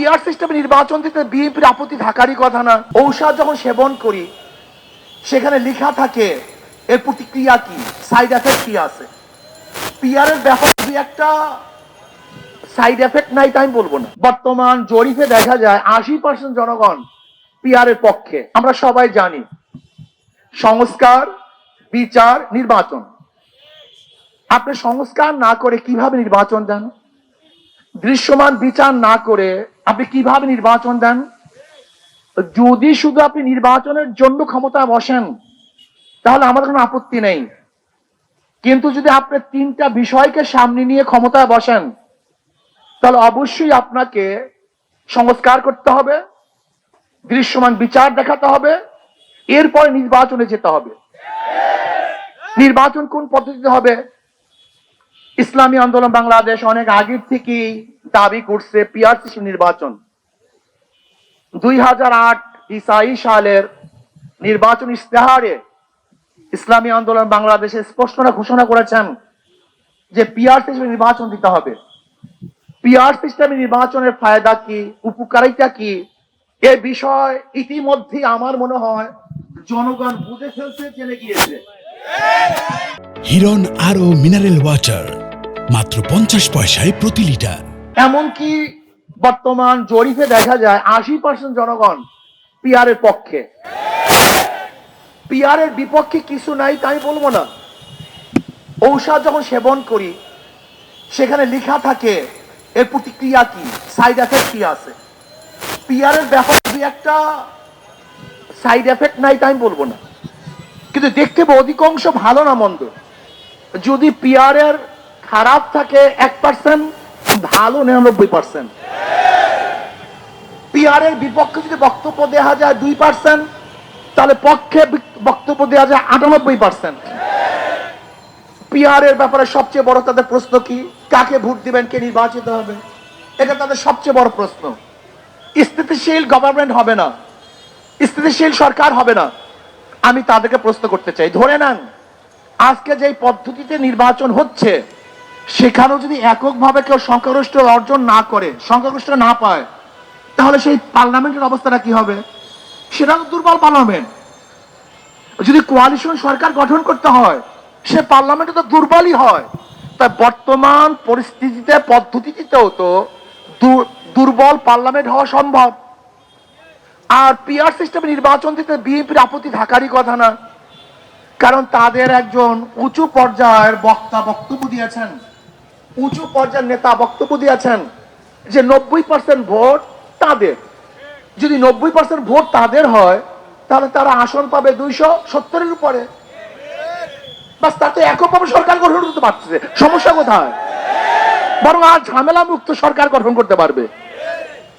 PR সিস্টেমে নির্বাচন দিতে বিএনপির আপত্তি থাকারই কথা না। ঔষধ যখন সেবন করি, সেখানে লেখা থাকে, এর প্রতিক্রিয়া কি? সাইড এফেক্ট কি আছে? পিআরের ব্যাপারে দুই একটা সাইড এফেক্ট নাই তাই বলব না। বর্তমান জরিপে দেখা যায় আশি পার্সেন্ট জনগণ পিআরের পক্ষে। আমরা সবাই জানি, সংস্কার, বিচার, নির্বাচন। আপনি সংস্কার না করে কীভাবে নির্বাচন দেন? দৃশ্যমান বিচার না করে আপনি কীভাবে নির্বাচন দেন? যদি শুধু আপনি নির্বাচনের জন্য ক্ষমতা বসেন, তাহলে আমাদের কোনো আপত্তি নেই। কিন্তু যদি আপনি তিনটা বিষয়কে সামনে নিয়ে ক্ষমতায় বসেন, তাহলে অবশ্যই আপনাকে সংস্কার করতে হবে, দৃশ্যমান বিচার দেখাতে হবে, এরপরে নির্বাচনে যেতে হবে। নির্বাচন কোন পদ্ধতিতে হবে? ইসলামী আন্দোলন বাংলাদেশ অনেক আগের থেকেই দাবি করছে পিআরসি নির্বাচন। দুই হাজার আট ইসাই সালের নির্বাচন ইস্তেহারে ইসলামী আন্দোলন বাংলাদেশে স্পষ্টতা ঘোষণা করেছেন যে পিআর সিস্টেমে নির্বাচন দিতে হবে। পিআর সিস্টেমে নির্বাচনের ফায়দা কি, উপকারিতা কি, এ বিষয় ইতিমধ্যে আমার মনে হয় জনগণ বুঝে ফেলছে, জেনে গিয়েছে। হিরন আরও মিনারেল ওয়াটার। মাত্র পঞ্চাশ পয়সায় প্রতি লিটার। এমনকি বর্তমান জরিপে দেখা যায় আশি পার্সেন্ট জনগণ পিয়ারের পক্ষে। পিয়ারের বিপক্ষে কিছু নাই তাই বলব না। ঔষধ যখন সেবন করি, সেখানে লেখা থাকে এর প্রতিক্রিয়া কি? সাইড এফেক্ট কি আছে? পিয়ারের ব্যাপারে দুই একটা সাইড এফেক্ট নাই তাই বলব না। কিন্তু দেখতে অধিকাংশ ভালো না মন্দ। যদি পিয়ারের খারাপ থাকে এক পার্সেন্ট ভালো নিরানব্বই পার্সেন্ট পিয়ারের বিপক্ষে যদি বক্তব্য দেওয়া যায় দুই পার্সেন্ট তাহলে পক্ষে বক্তব্য দেওয়া যায় আটানব্বই পার্সেন্ট পিয়ারের ব্যাপারে সবচেয়ে বড় তাদের প্রশ্ন কি? কাকে ভোট দিবেন, কে নির্বাচিত হবে? এটা তাদের সবচেয়ে বড় প্রশ্ন। স্থিতিশীল গভর্নমেন্ট হবে না। স্থিতিশীল সরকার হবে না। আমি তাদেরকে প্রশ্ন করতে চাই। ধরে নেন, আজকে যে পদ্ধতিতে নির্বাচন হচ্ছে সেখানেও যদি এককভাবে কেউ সংখ্যাগরিষ্ঠ অর্জন না করে সংখ্যাগরিষ্ঠ না পায়, তাহলে সেই পার্লামেন্টের অবস্থাটা কি হবে? সেটা তো দুর্বল পার্লামেন্ট। যদি কোয়ালিশন সরকার গঠন করতে হয়, সে পার্লামেন্টে তো দুর্বলই হয়। তাই বর্তমান পরিস্থিতিতে, পদ্ধতিতেও তো দুর্বল পার্লামেন্ট হওয়া সম্ভব। আর পিআর সিস্টেমে নির্বাচন দিতে বিএনপির আপত্তি থাকারই কথা না কারণ তাদের একজন উঁচু পর্যায়ের বক্তা বক্তব্য দিয়েছেন। উঁচু পর্যায়ের নেতা বক্তব্য দিয়েছেন যে নব্বই পার্সেন্ট ভোট তাদের। যদি নব্বই পার্সেন্ট ভোট তাদের হয়, তাহলে তারা আসন পাবে দুইশো সত্তরের উপরে। বাস, তাতে এককভাবে সরকার গঠন করতে পারছে সমস্যা কোথায়? বরং আর ঝামেলা মুক্ত সরকার গঠন করতে পারবে।